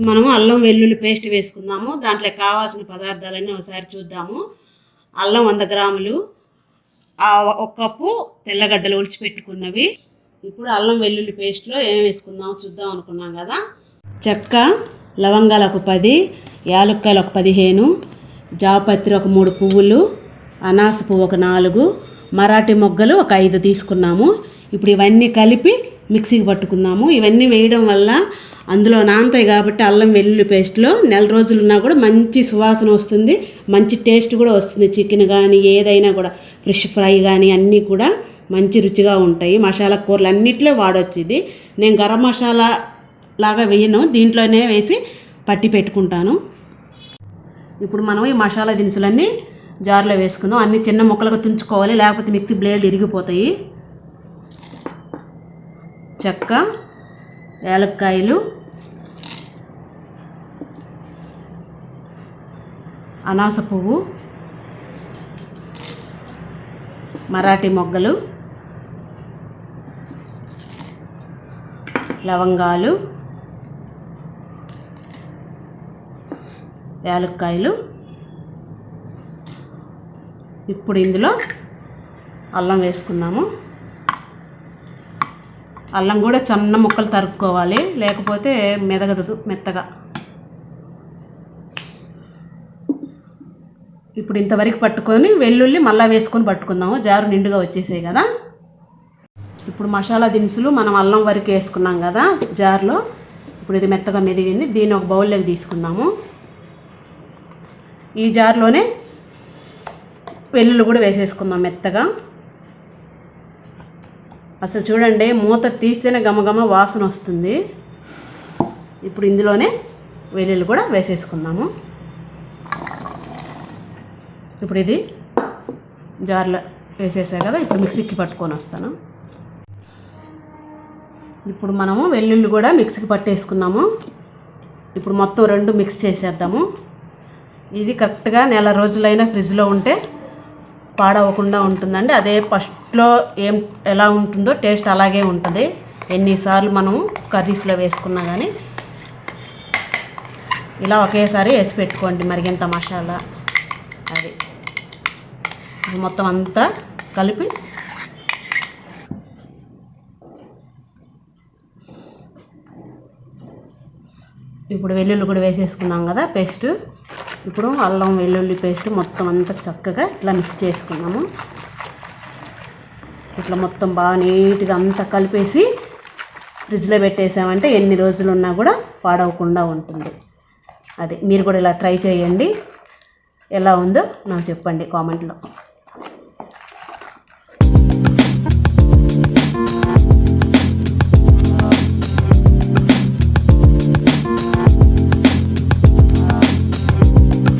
మనము అల్లం వెల్లుల్లి పేస్ట్ వేసుకుందాము. దాంట్లో కావాల్సిన పదార్థాలన్నీ ఒకసారి చూద్దాము. అల్లం వంద గ్రాములు ఒక కప్పు తెల్లగడ్డలు ఒలిచిపెట్టుకున్నవి. ఇప్పుడు అల్లం వెల్లుల్లి పేస్ట్లో ఏం వేసుకుందాం చూద్దాం అనుకున్నాం కదా. చెక్క లవంగాలు ఒక పది యాలుక్కాయలు ఒక పదిహేను జాపత్రి ఒక మూడు పువ్వులు అనాస పువ్వు ఒక నాలుగు మరాఠీ మొగ్గలు ఒక ఐదు తీసుకున్నాము. ఇప్పుడు ఇవన్నీ కలిపి మిక్సీకి పట్టుకుందాము. ఇవన్నీ వేయడం వల్ల అందులో నానతాయి కాబట్టి అల్లం వెల్లుల్లి పేస్ట్లో నెల రోజులు ఉన్నా కూడా మంచి సువాసన వస్తుంది మంచి టేస్ట్ కూడా వస్తుంది. చికెన్ కానీ ఏదైనా కూడా ఫ్రెష్ ఫ్రై కానీ అన్నీ కూడా మంచి రుచిగా ఉంటాయి. మసాలా కూరలు అన్నిట్లో వాడొచ్చు ఇది. నేను గరం మసాలా లాగా వేయను దీంట్లోనే వేసి పట్టి పెట్టుకుంటాను. ఇప్పుడు మనం ఈ మసాలా దినుసులన్నీ జార్లో వేసుకుందాం. అన్ని చిన్న ముక్కలుగా తుంచుకోవాలి లేకపోతే మిక్సీ బ్లేడ్ ఇరిగిపోతాయి. చెక్క యాలక్కాయలు అనాస పువ్వు మరాఠీ మొగ్గలు లవంగాలు యాలక్కాయలు. ఇప్పుడు ఇందులో అల్లం వేసుకున్నాము. అల్లం కూడా చిన్న ముక్కలు తరుక్కోవాలి లేకపోతే మెదగదు మెత్తగా. ఇప్పుడు ఇంతవరకు పట్టుకొని వెల్లుల్లి మళ్ళీ వేసుకొని పట్టుకుందాము. జారు నిండుగా వచ్చేసాయి కదా. ఇప్పుడు మసాలా దినుసులు మనం అల్లం వరకు వేసుకున్నాం కదా జార్లో. ఇప్పుడు ఇది మెత్తగా మెదిగింది. దీన్ని ఒక బౌల్లోకి తీసుకుందాము. ఈ జార్లోనే వెల్లుల్లి కూడా వేసేసుకుందాం మెత్తగా. అసలు చూడండి మూత తీస్తేనే గమగమ వాసన వస్తుంది. ఇప్పుడు ఇందులోనే వెల్లుల్లి కూడా వేసేసుకుందాము. ఇప్పుడు ఇది జార్లో వేసేసా కదా ఇప్పుడు మిక్సీకి పట్టుకొని వస్తాను. ఇప్పుడు మనము వెల్లుల్లి కూడా మిక్సీకి పట్టేసుకున్నాము. ఇప్పుడు మొత్తం రెండు మిక్స్ చేసేద్దాము. ఇది కరెక్ట్గా నెల రోజులైనా ఫ్రిడ్జ్లో ఉంటే పాడవకుండా ఉంటుందండి. అదే ఫస్ట్లో ఏం ఎలా ఉంటుందో టేస్ట్ అలాగే ఉంటుంది. ఎన్నిసార్లు మనం కర్రీస్లో వేసుకున్నా కానీ ఇలా ఒకేసారి వేసి పెట్టుకోండి మరిగింత మసాలా. అది. మొత్తం అంతా కలిపి ఇప్పుడు వెల్లుల్లి కూడా వేసేసుకున్నాం కదా పేస్ట్. ఇప్పుడు అల్లం వెల్లుల్లి పేస్ట్ మొత్తం అంతా చక్కగా ఇట్లా మిక్స్ చేసుకున్నాము. ఇట్లా మొత్తం బాగా నీట్గా అంతా కలిపేసి ఫ్రిడ్జ్లో పెట్టేసామంటే ఎన్ని రోజులు ఉన్నా కూడా పాడవకుండా ఉంటుంది. అది మీరు కూడా ఇలా ట్రై చేయండి. ఎలా ఉందో నాకు చెప్పండి కామెంట్లో.